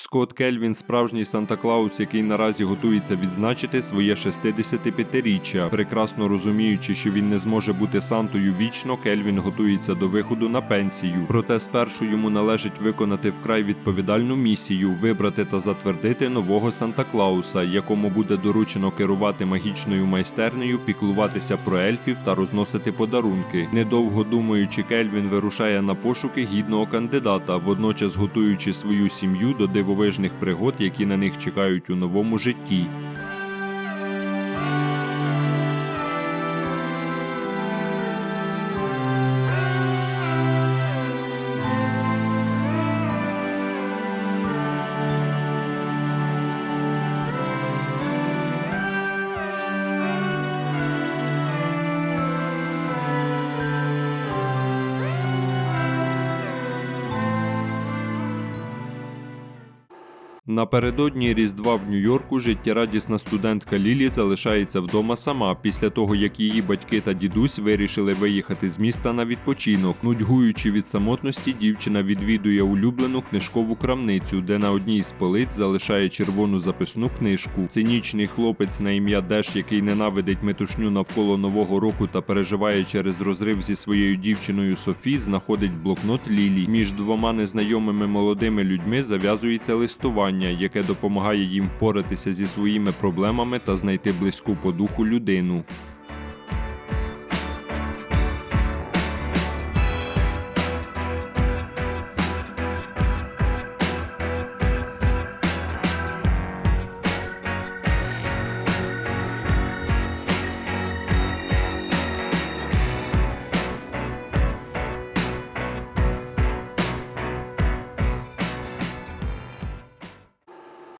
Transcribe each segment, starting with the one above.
Скотт Кельвін справжній Санта Клаус, який наразі готується відзначити своє 65-річчя. Прекрасно розуміючи, що він не зможе бути Сантою вічно, Кельвін готується до виходу на пенсію. Проте спершу йому належить виконати вкрай відповідальну місію вибрати та затвердити нового Санта Клауса, якому буде доручено керувати магічною майстернею, піклуватися про ельфів та розносити подарунки. Недовго думаючи, Кельвін вирушає на пошуки гідного кандидата, водночас готуючи свою сім'ю до дивовижних пригод, які на них чекають у новому житті. Напередодні Різдва в Нью-Йорку життєрадісна студентка Лілі залишається вдома сама після того, як її батьки та дідусь вирішили виїхати з міста на відпочинок. Нудьгуючи від самотності, дівчина відвідує улюблену книжкову крамницю, де на одній з полиць залишає червону записну книжку. Цинічний хлопець на ім'я Деш, який ненавидить метушню навколо нового року та переживає через розрив зі своєю дівчиною Софі, знаходить блокнот Лілі. Між двома незнайомими молодими людьми зав'язується листування яке допомагає їм впоратися зі своїми проблемами та знайти близьку по духу людину.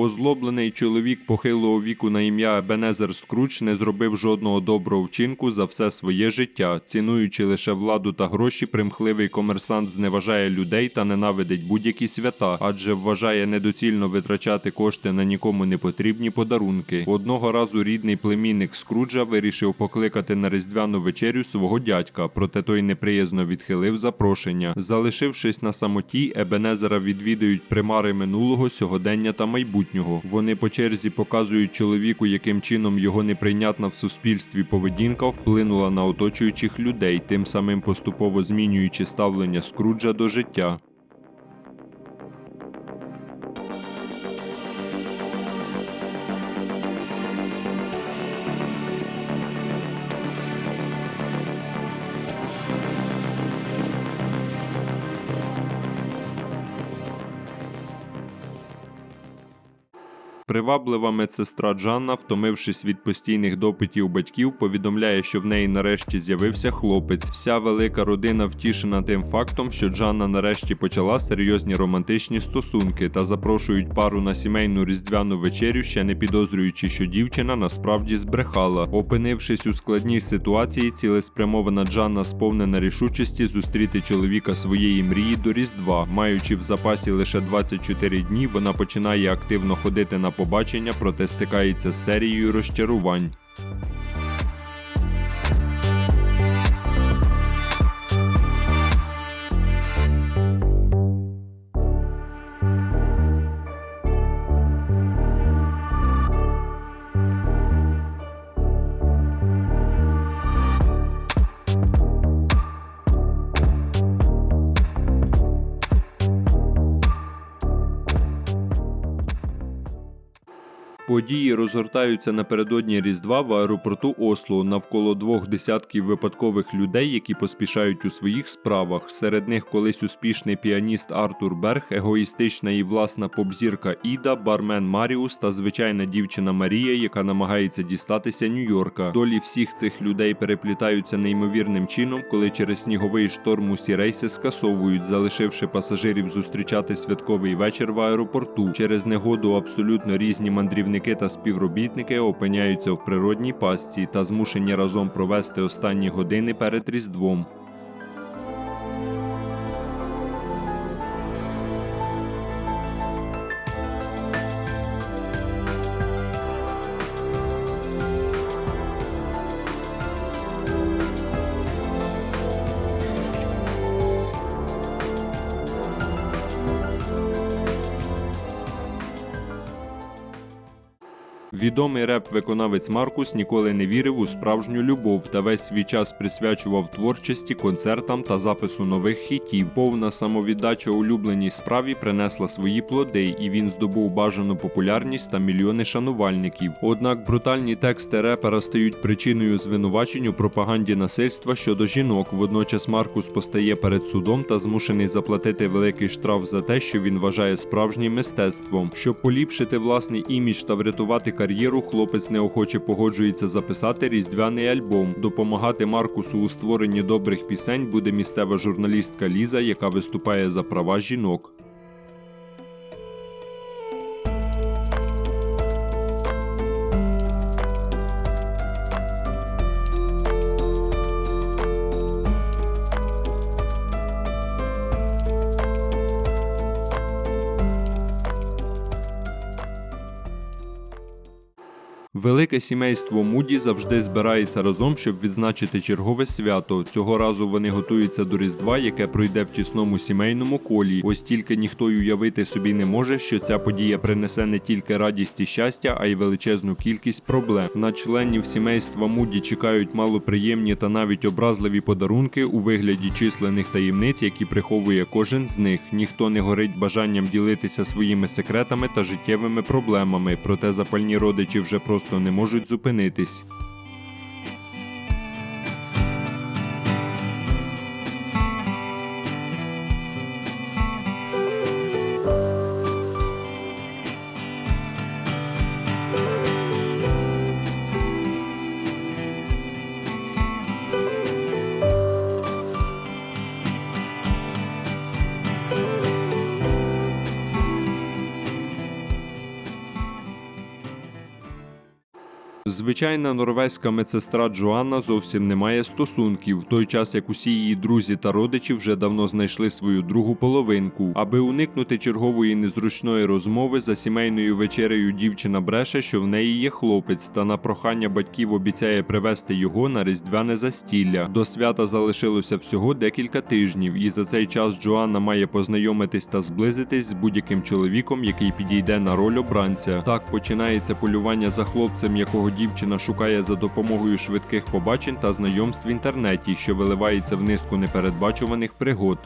Озлоблений чоловік похилого віку на ім'я Ебенезер Скруч не зробив жодного доброго вчинку за все своє життя. Цінуючи лише владу та гроші, примхливий комерсант зневажає людей та ненавидить будь-які свята, адже вважає недоцільно витрачати кошти на нікому не потрібні подарунки. Одного разу рідний племінник Скруджа вирішив покликати на різдвяну вечерю свого дядька, проте той неприязно відхилив запрошення. Залишившись на самоті, Ебенезера відвідують примари минулого, сьогодення та майбутнього майбутнього. Вони по черзі показують чоловіку, яким чином його неприйнятна в суспільстві поведінка вплинула на оточуючих людей, тим самим поступово змінюючи ставлення Скруджа до життя. Приваблива медсестра Джанна, втомившись від постійних допитів батьків, повідомляє, що в неї нарешті з'явився хлопець. Вся велика родина втішена тим фактом, що Джанна нарешті почала серйозні романтичні стосунки та запрошують пару на сімейну різдвяну вечерю, ще не підозрюючи, що дівчина насправді збрехала. Опинившись у складній ситуації, цілеспрямована Джанна сповнена рішучості зустріти чоловіка своєї мрії до Різдва. Маючи в запасі лише 24 дні, вона починає активно ходити на побачення, проте стикається з серією розчарувань. Події розгортаються напередодні Різдва в аеропорту Осло навколо двох десятків випадкових людей, які поспішають у своїх справах. Серед них колись успішний піаніст Артур Берг, егоїстична і власна попзірка Іда, бармен Маріус та звичайна дівчина Марія, яка намагається дістатися Нью-Йорка. Долі всіх цих людей переплітаються неймовірним чином, коли через сніговий шторм усі рейси скасовують, залишивши пасажирів зустрічати святковий вечір в аеропорту. Через негоду абсолютно різні мандрівники працівники та співробітники опиняються в природній пастці та змушені разом провести останні години перед Різдвом. Відомий реп-виконавець Маркус ніколи не вірив у справжню любов та весь свій час присвячував творчості, концертам та запису нових хітів. Повна самовіддача улюбленій справі принесла свої плоди, і він здобув бажану популярність та мільйони шанувальників. Однак брутальні тексти репера стають причиною звинувачень у пропаганді насильства щодо жінок. Водночас Маркус постає перед судом та змушений заплатити великий штраф за те, що він вважає справжнім мистецтвом. Щоб поліпшити власний імідж та врятувати кар'єру, хлопець неохоче погоджується записати різдвяний альбом. Допомагати Маркусу у створенні добрих пісень буде місцева журналістка Ліза, яка виступає за права жінок. Велике сімейство Муді завжди збирається разом, щоб відзначити чергове свято. Цього разу вони готуються до Різдва, яке пройде в тісному сімейному колі. Ось тільки ніхто й уявити собі не може, що ця подія принесе не тільки радість і щастя, а й величезну кількість проблем. На членів сімейства Муді чекають малоприємні та навіть образливі подарунки у вигляді численних таємниць, які приховує кожен з них. Ніхто не горить бажанням ділитися своїми секретами та життєвими проблемами, проте запальні родичі вже просто не можуть зупинитись. Звичайна норвезька медсестра Джоанна зовсім не має стосунків, в той час як усі її друзі та родичі вже давно знайшли свою другу половинку. Аби уникнути чергової незручної розмови за сімейною вечерею дівчина бреше, що в неї є хлопець, та на прохання батьків обіцяє привезти його на різдвяне застілля. До свята залишилося всього декілька тижнів, і за цей час Джоанна має познайомитись та зблизитись з будь-яким чоловіком, який підійде на роль обранця. Так починається полювання за хлопцем, якого дівчина шукає за допомогою швидких побачень та знайомств в інтернеті, що виливається в низку непередбачуваних пригод.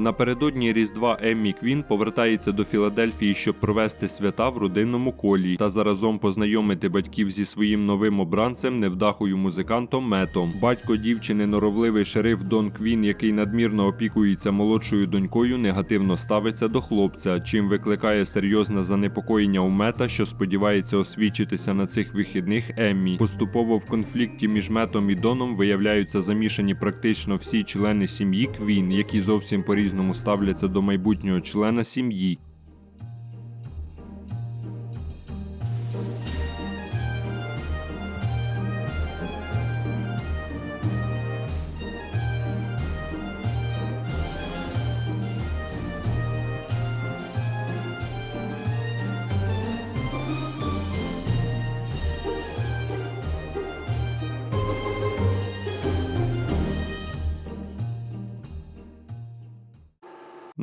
Напередодні Різдва Еммі Квін повертається до Філадельфії, щоб провести свята в родинному колі та заразом познайомити батьків зі своїм новим обранцем, невдахою музикантом Метом. Батько дівчини, норовливий шериф Дон Квін, який надмірно опікується молодшою донькою, негативно ставиться до хлопця, чим викликає серйозне занепокоєння у Мета, що сподівається освічитися на цих вихідних Еммі. Поступово в конфлікті між Метом і Доном виявляються замішані практично всі члени сім'ї Квін, які зовсім по по-різному ставляться до майбутнього члена сім'ї.